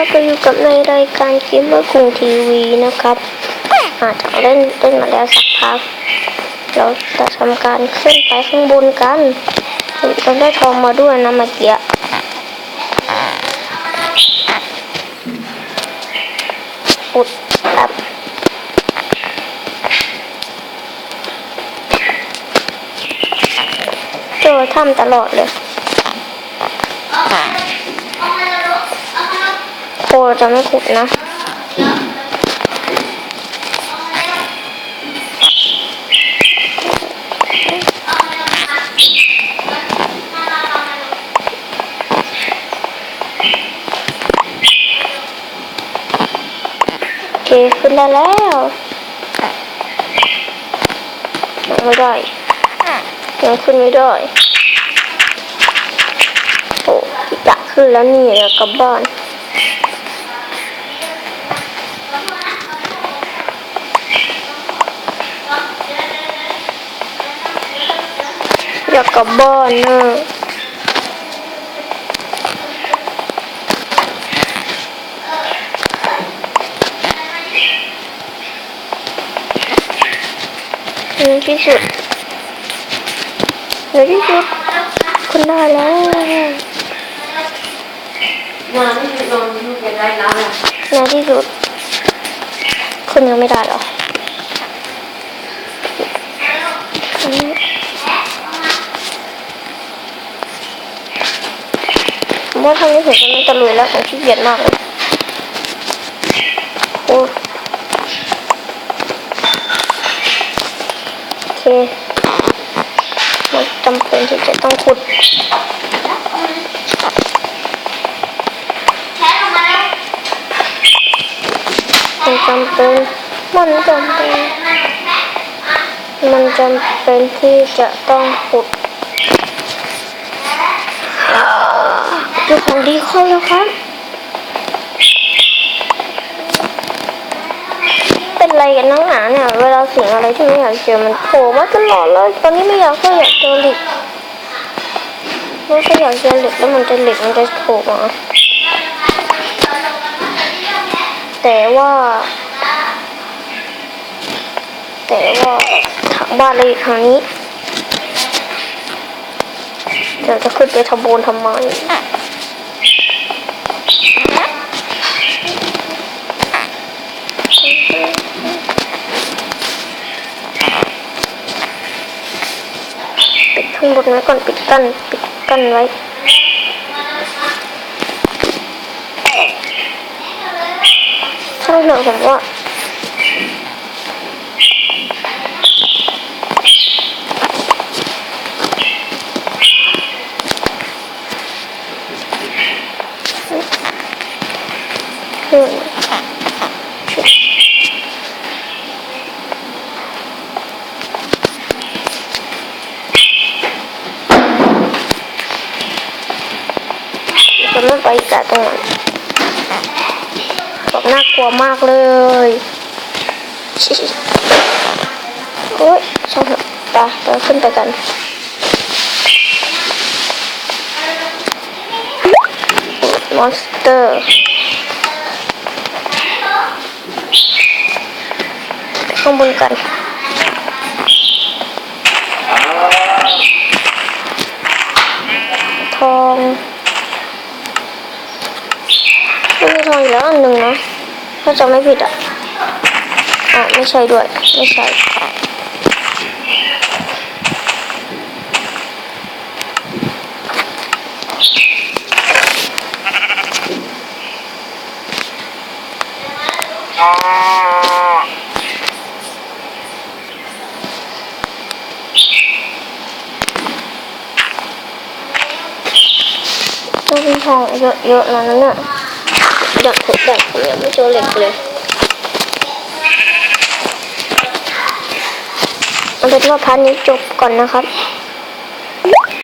เราก็อยู่กับในรายการเกมเมอร์กรุงทีวีนะครับอาจจะเล่นเล่นมาแล้วสักพัก เราจะทำการขึ้นไปข้างบนกันเราได้ทองมาด้วยนะเมื่อกี้อุดครับเจอถ้ำตลอดเลย คจะไม่ขุดนะโอเคขึ้นได้แล้วไม่ได้ยังขึ้นไม่ได้ โอ้อยากขึ้นแล้วนี่อยากกลับบ้าน กับบ้านนะในที่สุดในที่สุดคุณได้แล้วมาที่นอนอยู่ในไรน้ำอะในที่สุดคุณยังไม่ได้หรออันนี้ผม ว่าทำนี้ผมจะไม่ตะลุยแล้วผมขี้เกียจมากเลยโอ้โอเคมันจำเป็นที่จะต้องขุดมันจำเป็นมันจำเป็นมันจำเป็นที่จะต้องขุดอ่า เจ้าของดีเข้าแล้วครับ เป็นไรกันนักหนาเนี่ย เวลาสิ่งอะไรที่ไม่อยากเจอมันโผล่มาตลอดเลย ตอนนี้ไม่อยากก็อยากเจอหล็กไม่ค่อยอยากเจอหล็กแล้วมันจะหล็กมันจะโผล่มาแต่ว่า แต่ว่าทางบ้านเราอยู่ทางนี้เดี๋ยวจะขึ้นไปทำบุญทำไม ปิดข้างบนไว้ก่อนปิดกั้นปิดกั้น ไว้ช่างเถอะผมว่าขึ้นจะไม่ไปกะตรงนั้นแบบน่ากลัวมากเลยโอ้ยช่างเถอะไปเราขึ้นไปกันมอนสเตอร์ข้างบนกันทอง ไม่มีทองอยู่แล้วอันหนึ่งนะถ้าจะไม่ผิดอะอะไม่ใช่ด้วย ไม่ใช่ต้องมีทองเยอะๆนะนั่นน่ะ ดักผมดักผมยังไม่เจอเหล็กเลยเอาเป็นว่าพันนี้จบก่อนนะครับ